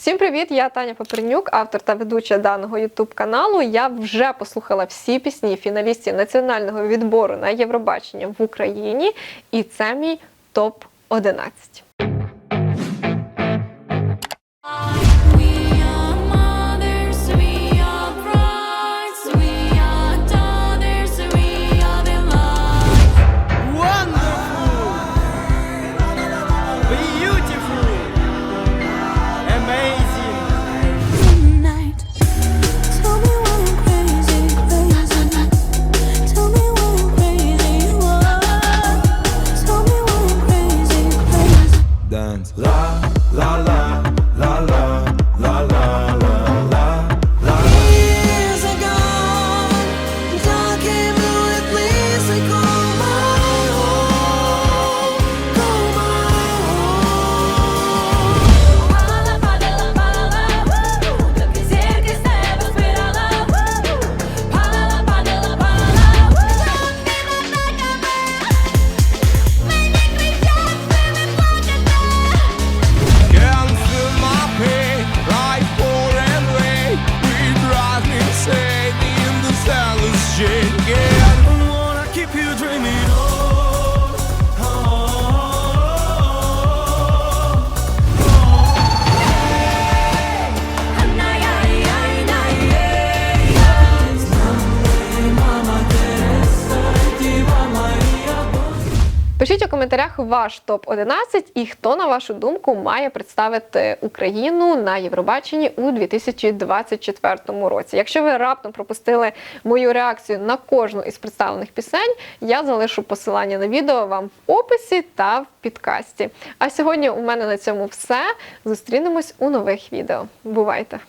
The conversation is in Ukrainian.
Всім привіт! Я Таня Папернюк, автор та ведуча даного youtube каналу. Я вже послухала всі пісні фіналістів національного відбору на Євробачення в Україні, і це мій топ 11 We la la la chain. Yeah, I wanna keep you dreaming Пишіть у коментарях ваш топ 11 і хто, на вашу думку, має представити Україну на Євробаченні у 2024 році. Якщо ви раптом пропустили мою реакцію на кожну із представлених пісень, я залишу посилання на відео вам в описі та в підкасті. А сьогодні у мене на цьому все. Зустрінемось у нових відео. Бувайте!